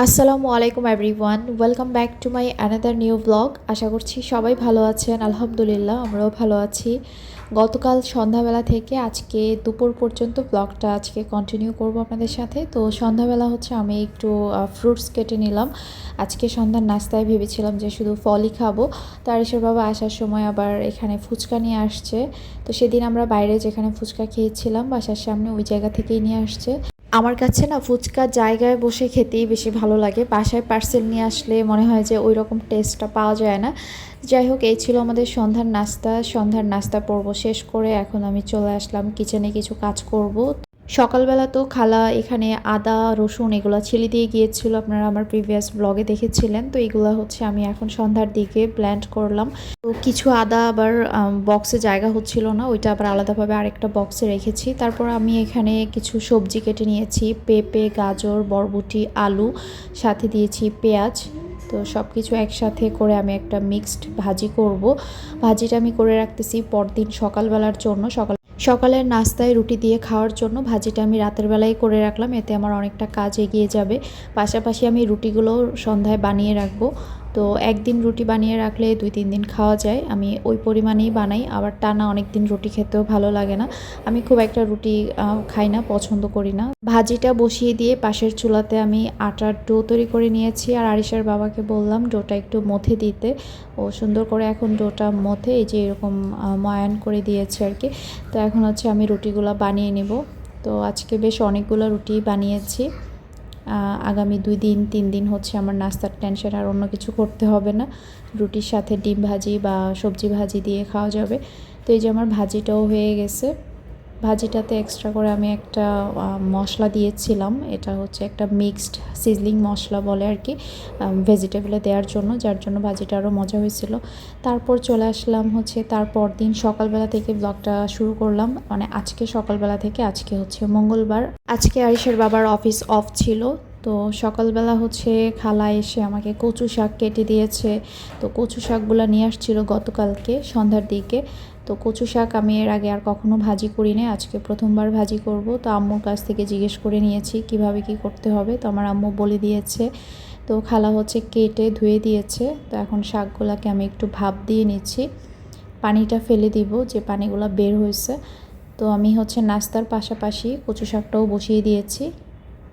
আসসালামু আলাইকুম everyone welcome back to my another new blog আশা করছি সবাই ভালো আছেন। আলহামদুলিল্লাহ, আমরাও ভালো আছি। গতকাল সন্ধ্যাবেলা থেকে আজকে দুপুর পর্যন্ত ব্লগটা আজকে কন্টিনিউ করব আপনাদের সাথে। তো সন্ধ্যাবেলা হচ্ছে আমি একটু ফ্রুটস কেটে নিলাম। আজকে সন্ধ্যার নাস্তায় ভেবেছিলাম যে শুধু ফলই খাব। তো আরিসের বাবা আসার সময় আবার এখানে ফুচকা নিয়ে আসছে। তো সেদিন আমরা বাইরে যেখানে ফুচকা খেয়েছিলাম, বাসার সামনে ওই জায়গা থেকেই নিয়ে আসছে। আমার কাছে না ফুচকা জায়গায় বসে খেতেই বেশি ভালো লাগে। বাসায় পার্সেল নিয়ে আসলে মনে হয় যে ওই রকম টেস্টটা পাওয়া যায় না। যাই হোক, এই ছিল আমাদের সন্ধ্যার নাস্তা। সন্ধ্যার নাস্তা পর্ব শেষ করে এখন আমি চলে আসলাম। কিচেনে কিছু কাজ করব। সকালবেলা তো খালা এখানে আদা, রসুন এগুলো ছেলে দিয়ে গিয়েছিল, আপনারা আমার প্রিভিয়াস ব্লগে দেখেছিলেন। তো এগুলো হচ্ছে আমি এখন সন্ধ্যার দিকে ব্ল্যান্ড করলাম। তো কিছু আদা আবার বক্সে জায়গা হচ্ছিল না, ওইটা আবার আলাদাভাবে আরেকটা বক্সে রেখেছি। তারপর আমি এখানে কিছু সবজি কেটে নিয়েছি, পেঁপে, গাজর, বরবটি, আলু, সাথে দিয়েছি পেঁয়াজ। তো সব কিছু একসাথে করে আমি একটা মিক্সড ভাজি করব। ভাজিটা আমি করে রাখতেছি পরদিন সকালবেলার জন্য। সকাল সকালের নাস্তায় রুটি দিয়ে খাওয়ার জন্য ভাজিটা আমি রাতের বেলায় করে রাখলাম, এতে আমার অনেকটা কাজ এগিয়ে যাবে। পাশাপাশি আমি রুটিগুলো সন্ধ্যায় বানিয়ে রাখব। তো একদিন রুটি বানিয়ে রাখলে দুই, তিন দিন খাওয়া যায়। আমি ওই পরিমাণেই বানাই, আবার টানা অনেক দিন রুটি খেতেও ভালো লাগে না। আমি খুব একটা রুটি খাই না, পছন্দ করি না। ভাজিটা বসিয়ে দিয়ে পাশের চুলাতে আমি আটার ডো তৈরি করে নিয়েছি। আর আরিসার বাবাকে বললাম, ডোটা একটু মথে দিতে। ও সুন্দর করে এখন ডোটা মথে, এই যে এরকম ময়ান করে দিয়েছে আর কি। তো এখন হচ্ছে আমি রুটিগুলো বানিয়ে নেব। তো আজকে বেশ অনেকগুলো রুটি বানিয়েছি। আগামী দুই দিন, তিন দিন হচ্ছে আমার নাস্তার টেনশন আর অন্য কিছু করতে হবে না। রুটির সাথে ডিম ভাজি বা সবজি ভাজি দিয়ে খাওয়া যাবে। তো এই যে আমার ভাজিটাও হয়ে গেছে। ভাজিটাতে এক্সট্রা করে আমি একটা মশলা দিয়েছিলাম। এটা হচ্ছে একটা মিক্সড সিজলিং মশলা বলে আর কি ভেজিটেবলে দেওয়ার জন্য, যার জন্য ভাজিটা আরও মজা হয়েছিল। তারপর চলে আসলাম হচ্ছে, তারপর দিন সকালবেলা থেকে ব্লগটা শুরু করলাম। মানে আজকে সকালবেলা থেকে, আজকে হচ্ছে মঙ্গলবার। আজকে আরিসের বাবার অফিস অফ ছিল, তো সকালবেলা হচ্ছে খালা এসে আমাকে কচু শাক কেটে দিয়েছে। তো কচু শাকগুলো নিয়ে আসছিল গতকালকে, সন্ধ্যার দিকে। তো কচু শাক আমি এর আগে আর কখনো ভাজি করি না আজকে প্রথমবার ভাজি করব। তো আম্মুর কাছ থেকে জিজ্ঞেস করে নিয়েছি, কীভাবে কি করতে হবে? তো আমার আম্মু বলে দিয়েছে, তো খালা হচ্ছে কেটে ধুয়ে দিয়েছে, তো এখন শাকগুলোকে আমি একটু ভাপ দিয়ে নিচ্ছি। পানিটা ফেলে দিব, যে পানিগুলো বের হয়েছে। তো আমি হচ্ছে নাস্তার পাশাপাশি কচু শাকটাও বসিয়ে দিয়েছি।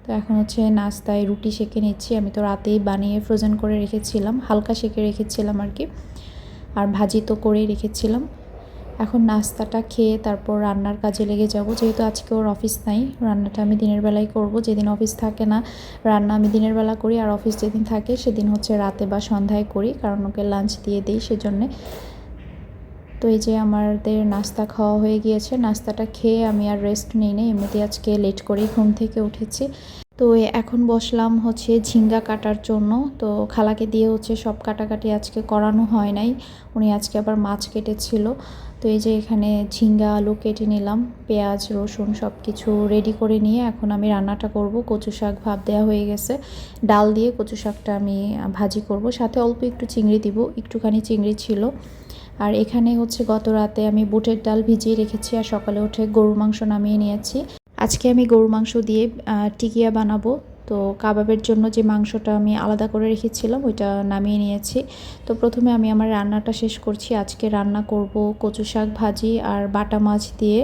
তো এখন হচ্ছে নাস্তায় রুটি সেঁকে নিচ্ছি। আমি তো রাতেই বানিয়ে ফ্রোজেন করে রেখেছিলাম, হালকা সেঁকে রেখেছিলাম আর কি। আর ভাজি তো করেই রেখেছিলাম। এখন নাস্তাটা খেয়ে তারপর রান্নার কাজে লেগে যাব। যেহেতু আজকে ওর অফিস নাই, রান্নাটা আমি দিনের বেলায় করব। যেদিন অফিস থাকে না, রান্না আমি দিনের বেলা করি আর অফিস যেদিন থাকে সেদিন হচ্ছে রাতে বা সন্ধ্যায় করি, কারণ ওকে লাঞ্চ দিয়ে দিই সেজন্যে। তো এই যে আমাদের নাস্তা খাওয়া হয়ে গিয়েছে, নাস্তাটা খেয়ে আমি আর রেস্ট নিই নি এমনিতে আজকে লেট করেই ঘুম থেকে উঠেছি। তো এখন বসলাম হচ্ছে ঝিঙ্গা কাটার জন্য। তো খালাকে দিয়ে হচ্ছে সব কাটাকাটি আজকে করানো হয় নাই। উনি আজকে আবার মাছ কেটেছিল। তো এই যে এখানে ঝিঙ্গা আলু কেটে নিলাম, পেঁয়াজ, রসুন সব কিছু রেডি করে নিয়ে এখন আমি রান্নাটা করব। কচু শাক ভাব দেওয়া হয়ে গেছে। ডাল দিয়ে কচু শাকটা আমি ভাজি করব। সাথে অল্প একটু চিংড়ি দিব, একটুখানি চিংড়ি ছিল। আর এখানে হচ্ছে গত রাতে আমি বুটের ডাল ভিজিয়ে রেখেছি আর সকালে উঠে গরুর মাংস নামিয়ে নিয়েছি। আজকে আমি গরুর মাংস দিয়ে টিকিয়া বানাবো। তো কাবাবের জন্য যে মাংসটা আমি আলাদা করে রেখেছিলাম, ওইটা নামিয়ে নিয়েছি। তো প্রথমে আমি আমার রান্নাটা শেষ করছি। আজকে রান্না করব কচু শাক ভাজি আর বাটা মাছ দিয়ে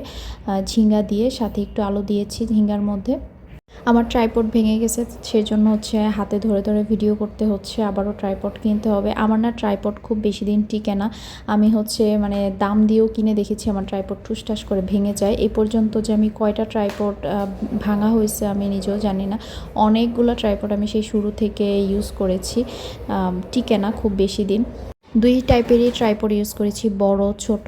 ঝিঙ্গা দিয়ে। সাথে একটু আলু দিয়েছি ঝিঙ্গার মধ্যে। আমার ট্রাইপড ভেঙে গেছে, সেজন্য হচ্ছে হাতে ধরে ধরে ভিডিও করতে হচ্ছে, আবারও ট্রাইপড কিনতে হবে। আমার না ট্রাইপড খুব বেশি দিন টিকে না। আমি হচ্ছে মানে দাম দিয়েও কিনে দেখেছি, আমার ট্রাইপড ঠুসঠাস করে ভেঙে যায়। এই পর্যন্ত যে আমি কয়টা ট্রাইপড ভাঙা হয়েছে আমি নিজেও জানি না। অনেকগুলো ট্রাইপড আমি সেই শুরু থেকে ইউজ করেছি টিকে না খুব বেশি দিন। দুই টাইপেরই ট্রাইপড ইউজ করেছি, বড়, ছোট।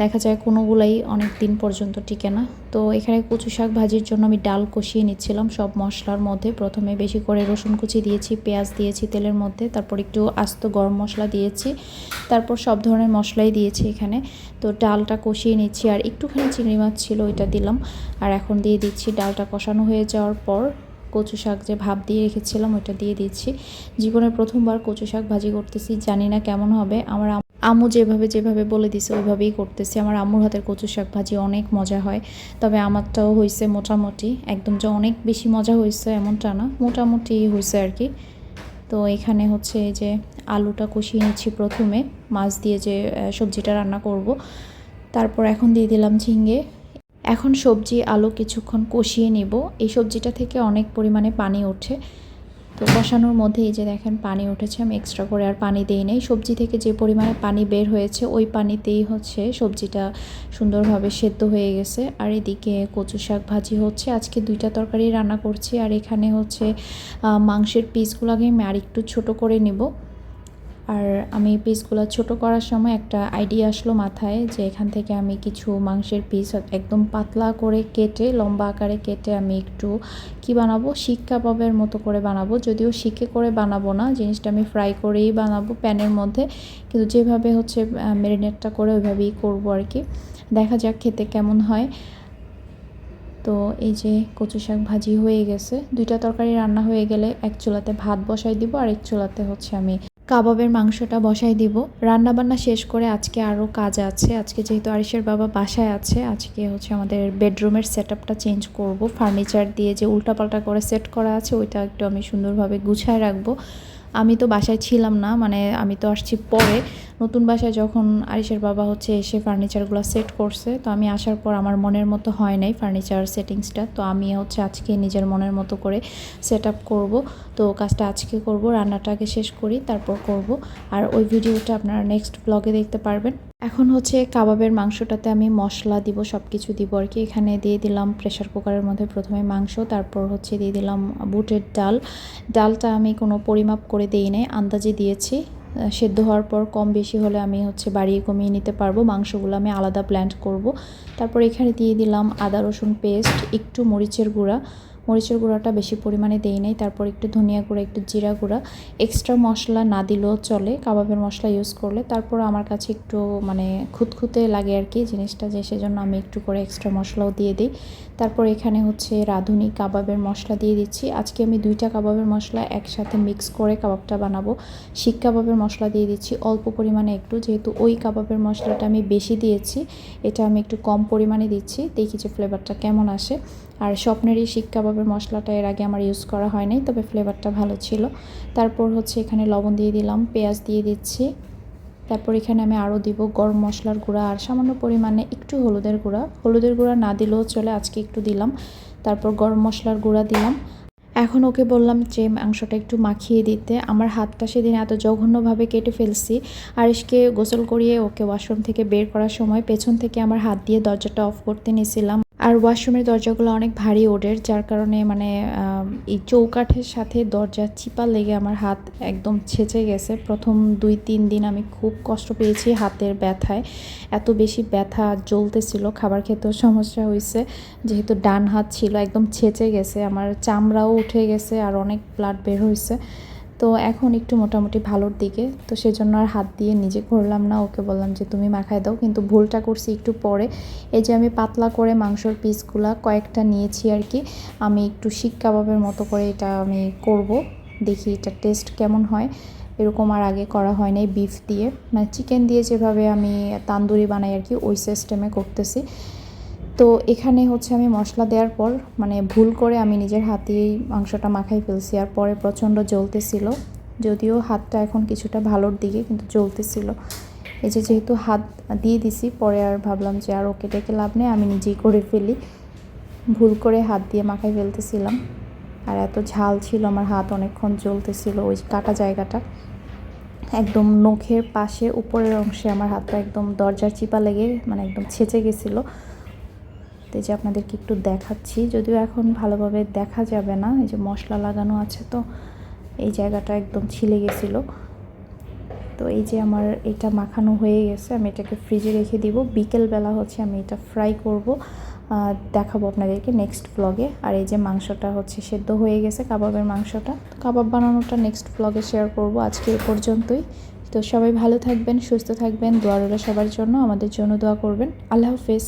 দেখা যায় কোনোগুলাই অনেক দিন পর্যন্ত টিকে না। তো এখানে কচু শাক ভাজির জন্য আমি ডাল কষিয়ে নিচ্ছিলাম, সব মশলার মধ্যে। প্রথমে বেশি করে রসুন কুচি দিয়েছি, পেঁয়াজ দিয়েছি তেলের মধ্যে, তারপর একটু আস্ত গরম মশলা দিয়েছি, তারপর সব ধরনের মশলাই দিয়েছি এখানে। তো ডালটা কষিয়ে নিচ্ছি, আর একটুখানি চিংড়ি মাছ ছিল ওইটা দিলাম। আর এখন দিয়ে দিচ্ছি, ডালটা কষানো হয়ে যাওয়ার পর কচু শাক যে ভাব দিয়ে রেখেছিলাম, ওইটা দিয়ে দিচ্ছি। জীবনের প্রথমবার কচু শাক ভাজি করতেছি, জানি না কেমন হবে। আমার আম্মু যেভাবে যেভাবে বলে দিছে, ওইভাবেই করতেছি। আমার আম্মুর হাতের কচু শাক ভাজি অনেক মজা হয়। তবে আমারটাও হয়েছে মোটামুটি, একদম যে অনেক বেশি মজা হয়েছে এমনটা না, মোটামুটি হয়েছে আর কি। তো এখানে হচ্ছে যে আলুটা কষিয়ে নিচ্ছি প্রথমে, মাছ দিয়ে যে সবজিটা রান্না করব। তারপর এখন দিয়ে দিলাম ঝিঙ্গে এখন সবজি, আলু কিছুক্ষণ কষিয়ে নেব। এই সবজিটা থেকে অনেক পরিমাণে পানি ওঠে। তো কষানোর মধ্যে এই যে দেখেন পানি উঠেছে, আমি এক্সট্রা করে আর পানি দিই নেই। সবজি থেকে যে পরিমাণে পানি বের হয়েছে, ওই পানিতেই হচ্ছে সবজিটা সুন্দরভাবে সেদ্ধ হয়ে গেছে। আর এদিকে কচু শাক ভাজি হচ্ছে। আজকে দুইটা তরকারি রান্না করছি। আর এখানে হচ্ছে মাংসের পিসগুলোকে আমি আরেকটু ছোটো করে নিব। আর আমি পিসগুলো ছোট করার সময় একটা আইডিয়া আসলো মাথায় যে এখান থেকে আমি কিছু মাংসের পিস একদম পাতলা করে কেটে, লম্বা আকারে কেটে আমি একটু কি বানাবো? শিক কাবাবের মতো করে বানাবো। যদিও শিকে করে বানাবো না, জিনিসটা আমি ফ্রাই করেই বানাবো প্যানের মধ্যে। কিন্তু যেভাবে হচ্ছে ম্যারিনেটটা করে ওইভাবেই করব আর কি। দেখা যাক খেতে কেমন হয়। তো এই যে কচু শাক ভাজি হয়ে গেছে। দুইটা তরকারি রান্না হয়ে গেলে এক চুলাতে ভাত বসাই দিব আর এক চুলাতে হচ্ছে আমি কাবাবের মাংসটা বসাই দিব। রান্না বান্না শেষ করে আজকে আরও কাজ আছে। আজকে যেহেতু আরিসের বাবা বাসায় আছে, আজকে হচ্ছে আমাদের বেডরুমের সেট আপটা চেঞ্জ করব। ফার্নিচার দিয়ে যে উল্টাপাল্টা করে সেট করা আছে, ওইটা একটু আমি সুন্দরভাবে গুছায় রাখব। আমি তো বাসায় ছিলাম না মানে আমি তো আসছি পরে। নতুন বাসায় যখন আরিসের বাবা হচ্ছে এসে ফার্নিচারগুলো সেট করছে, তো আমি আসার পর আমার মনের মতো হয় নাই ফার্নিচার সেটিংসটা তো আমি হচ্ছে আজকে নিজের মনের মতো করে সেট আপ করব। তো কাজটা আজকে করব রান্নাটাকে শেষ করি, তারপর করব। আর ওই ভিডিওটা আপনারা নেক্সট ব্লগে দেখতে পারবেন। এখন হচ্ছে কাবাবের মাংসটাতে আমি মশলা দিব সব কিছু দিব আর কি। এখানে দিয়ে দিলাম প্রেশার কুকারের মধ্যে প্রথমে মাংস, তারপর হচ্ছে দিয়ে দিলাম বুটের ডাল। ডালটা আমি কোনো পরিমাপ করে দিই নাই, আন্দাজে দিয়েছি। সেদ্ধ হওয়ার পর কম বেশি হলে আমি হচ্ছে বাড়িয়ে কমিয়ে নিতে পারব। মাংসগুলো আমি আলাদা ব্ল্যান্ড করব। তারপর এখানে দিয়ে দিলাম আদা রসুন পেস্ট একটু মরিচের গুঁড়া। মরিচের গুঁড়াটা বেশি পরিমাণে দেই নাই। তারপর একটু ধনিয়া গুঁড়া, একটু জিরা গুঁড়া। এক্সট্রা মশলা না দিলেও চলে। কাবাবের মশলা ইউজ করলে। তারপর আমার কাছে একটু মানে খুঁতখুঁতে লাগে আর কি জিনিসটা যে সেজন্য আমি একটু করে এক্সট্রা মশলাও দিয়ে দিই। তারপর এখানে হচ্ছে রাঁধুনি কাবাবের মশলা দিয়ে দিচ্ছি। আজকে আমি দুইটা কাবাবের মশলা একসাথে মিক্স করে কাবাবটা বানাবো। শিক কাবাবের মশলা দিয়ে দিচ্ছি। অল্প পরিমাণে একটু। যেহেতু ওই কাবাবের মশলাটা আমি বেশি দিয়েছি, এটা আমি একটু কম পরিমাণে দিচ্ছি। দেখি যে ফ্লেভারটা কেমন আসে। আর স্বপ্নেরই শিক কাবাবের মশলাটা এর আগে আমার ইউজ করা হয় নাই তবে ফ্লেভারটা ভালো ছিল। তারপর হচ্ছে এখানে লবণ দিয়ে দিলাম, পেঁয়াজ দিয়ে দিচ্ছি। তারপর এখানে আমি আরও দিব গরম মশলার গুঁড়া আর সামান্য পরিমাণে একটু হলুদের গুঁড়া। হলুদের গুঁড়া না দিলেও চলে, আজকে একটু দিলাম। তারপর গরম মশলার গুঁড়া দিলাম। এখন ওকে বললাম যে, মাংসটা একটু মাখিয়ে দিতে। আমার হাতটা সেদিন এত জঘন্যভাবে কেটে ফেলছি। আরিশকে গোসল করিয়ে ওকে ওয়াশরুম থেকে বের করার সময় পেছন থেকে আমার হাত দিয়ে দরজাটা অফ করতে নিয়েছিলাম আর ওয়াশরুমের দরজাগুলো অনেক ভারী ওডের যার কারণে মানে এই চৌকাঠের সাথে দরজা চিপা লেগে আমার হাত একদম ছেঁচে গেছে। প্রথম দুই, তিন দিন আমি খুব কষ্ট পেয়েছি হাতের ব্যথায়। এত বেশি ব্যথা জ্বলতেছিল, খাবার খেতেও সমস্যা হয়েছে যেহেতু ডান হাত ছিল, একদম ছেঁচে গেছে। আমার চামড়াও উঠে গেছে আর অনেক ব্লাড বের হয়েছে তো এখন একটু মোটামুটি ভালোর দিকে, তো সেজন্য আর হাত দিয়ে নিজে করলাম না। ওকে বললাম যে, তুমি মাখায় দাও। কিন্তু ভুলটা করছি একটু পরে। এই যে আমি পাতলা করে মাংসর পিসগুলা কয়েকটা নিয়েছি আর কি, আমি একটু শিক কাবাবের মতো করে এটা আমি করব, দেখি এটা টেস্ট কেমন হয়। এরকম আর আগে করা হয় নাই বিফ দিয়ে। মানে চিকেন দিয়ে যেভাবে আমি তান্দুরি বানাই আর কি, ওই সিস্টেমে করতেছি। তো এখানে হচ্ছে আমি মশলা দেওয়ার পর মানে ভুল করে আমি নিজের হাতেই মাংসটা মাখাই ফেলছি আর পরে প্রচণ্ড জ্বলতেছিল। যদিও হাতটা এখন কিছুটা ভালোর দিকে, কিন্তু জ্বলতেছিল। এই যে যেহেতু হাত দিয়ে দিছি, পরে আর ভাবলাম যে আর ওকে ডেকে লাভ নেই, আমি নিজেই করে ফেলি। ভুল করে হাত দিয়ে মাখাই ফেলতেছিলাম। আর এত ঝাল ছিল, আমার হাত অনেকক্ষণ জ্বলতেছিল ওই কাটা জায়গাটা। একদম নখের পাশে, উপরের অংশে আমার হাতটা একদম দরজার চিপা লেগে মানে একদম ছেঁচে গেছিল। তো যে আপনাদেরকে একটু দেখাচ্ছি, যদিও এখন ভালোভাবে দেখা যাবে না, এই যে মশলা লাগানো আছে তো, এই জায়গাটা একদম ছিলে গেছিল। তো এই যে আমার এটা মাখানো হয়ে গেছে, আমি এটাকে ফ্রিজে রেখে দিব। বিকেলবেলা হচ্ছে আমি এটা ফ্রাই করব দেখাবো আপনাদেরকে নেক্সট ব্লগে আর এই যে মাংসটা হচ্ছে সেদ্ধ হয়ে গেছে কাবাবের মাংসটা। কাবাব বানানোটা নেক্সট ব্লগে শেয়ার করব, আজকে এ পর্যন্তই। তো সবাই ভালো থাকবেন, সুস্থ থাকবেন, দোয়া রইল সবার জন্য, আমাদের জন্য দোয়া করবেন। আল্লাহ হাফেজ।